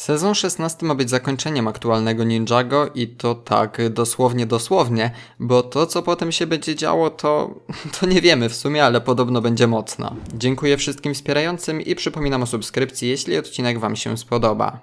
Sezon 16 ma być zakończeniem aktualnego Ninjago i to tak dosłownie, dosłownie, bo to co potem się będzie działo to, to nie wiemy w sumie, ale podobno będzie mocno. Dziękuję wszystkim wspierającym i przypominam o subskrypcji, jeśli odcinek Wam się spodoba.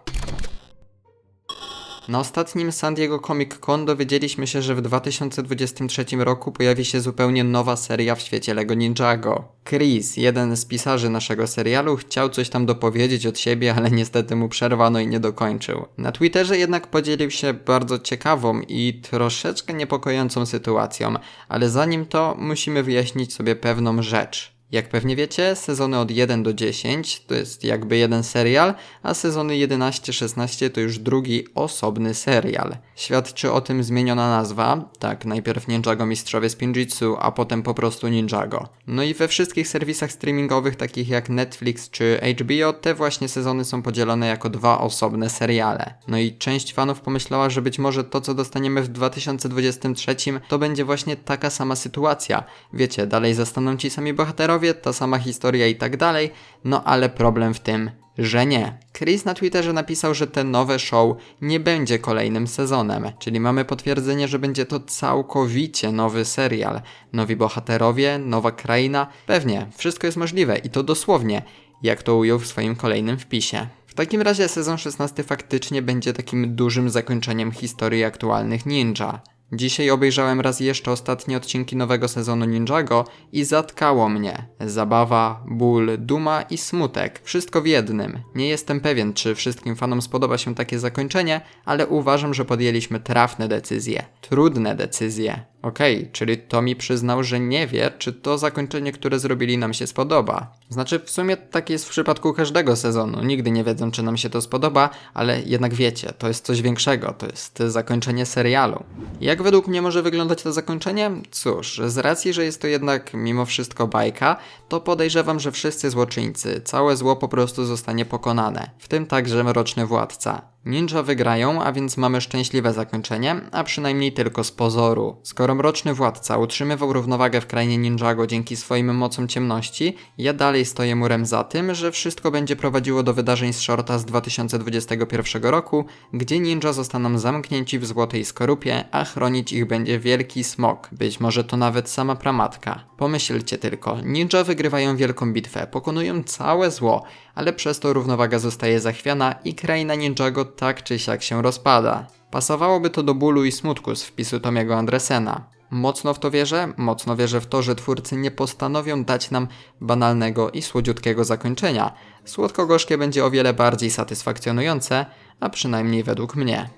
Na ostatnim San Diego Comic Con dowiedzieliśmy się, że w 2023 roku pojawi się zupełnie nowa seria w świecie Lego Ninjago. Chris, jeden z pisarzy naszego serialu, chciał coś tam dopowiedzieć od siebie, ale niestety mu przerwano i nie dokończył. Na Twitterze jednak podzielił się bardzo ciekawą i troszeczkę niepokojącą sytuacją, ale zanim to musimy wyjaśnić sobie pewną rzecz. Jak pewnie wiecie, sezony od 1 do 10 to jest jakby jeden serial, a sezony 11-16 to już drugi osobny serial. Świadczy o tym zmieniona nazwa, tak, najpierw Ninjago Mistrzowie Spinjitzu, a potem po prostu Ninjago. No i we wszystkich serwisach streamingowych takich jak Netflix czy HBO te właśnie sezony są podzielone jako dwa osobne seriale. No i część fanów pomyślała, że być może to co dostaniemy w 2023 to będzie właśnie taka sama sytuacja. Wiecie, dalej zostaną ci sami bohaterowie, ta sama historia i tak dalej, no ale problem w tym, że nie. Chris na Twitterze napisał, że ten nowe show nie będzie kolejnym sezonem, czyli mamy potwierdzenie, że będzie to całkowicie nowy serial. Nowi bohaterowie, nowa kraina, pewnie, wszystko jest możliwe i to dosłownie, jak to ujął w swoim kolejnym wpisie. W takim razie sezon 16 faktycznie będzie takim dużym zakończeniem historii aktualnych ninja. Dzisiaj obejrzałem raz jeszcze ostatnie odcinki nowego sezonu Ninjago i zatkało mnie. Zabawa, ból, duma i smutek. Wszystko w jednym. Nie jestem pewien, czy wszystkim fanom spodoba się takie zakończenie, ale uważam, że podjęliśmy trafne decyzje. Trudne decyzje. Okej, czyli Tommy przyznał, że nie wie, czy to zakończenie, które zrobili nam się spodoba. Znaczy, w sumie tak jest w przypadku każdego sezonu. Nigdy nie wiedzą, czy nam się to spodoba, ale jednak wiecie, to jest coś większego, to jest zakończenie serialu. Jak według mnie może wyglądać to zakończenie? Cóż, z racji, że jest to jednak mimo wszystko bajka, to podejrzewam, że wszyscy złoczyńcy, całe zło po prostu zostanie pokonane, w tym także mroczny władca. Ninja wygrają, a więc mamy szczęśliwe zakończenie, a przynajmniej tylko z pozoru. Skoro mroczny władca utrzymywał równowagę w krainie Ninjago dzięki swoim mocom ciemności, ja dalej stoję murem za tym, że wszystko będzie prowadziło do wydarzeń z Shorta z 2021 roku, gdzie ninja zostaną zamknięci w złotej skorupie, a chronić ich będzie wielki smok. Być może to nawet sama pramatka. Pomyślcie tylko, ninja wygrywają wielką bitwę, pokonują całe zło, ale przez to równowaga zostaje zachwiana i kraina Ninjago tak czy siak się rozpada. Pasowałoby to do bólu i smutku z wpisu Tomiego Andresena. Mocno w to wierzę, mocno wierzę w to, że twórcy nie postanowią dać nam banalnego i słodziutkiego zakończenia. Słodko-gorzkie będzie o wiele bardziej satysfakcjonujące, a przynajmniej według mnie.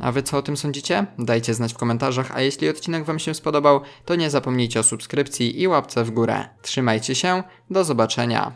A wy co o tym sądzicie? Dajcie znać w komentarzach, a jeśli odcinek wam się spodobał, to nie zapomnijcie o subskrypcji i łapce w górę. Trzymajcie się, do zobaczenia.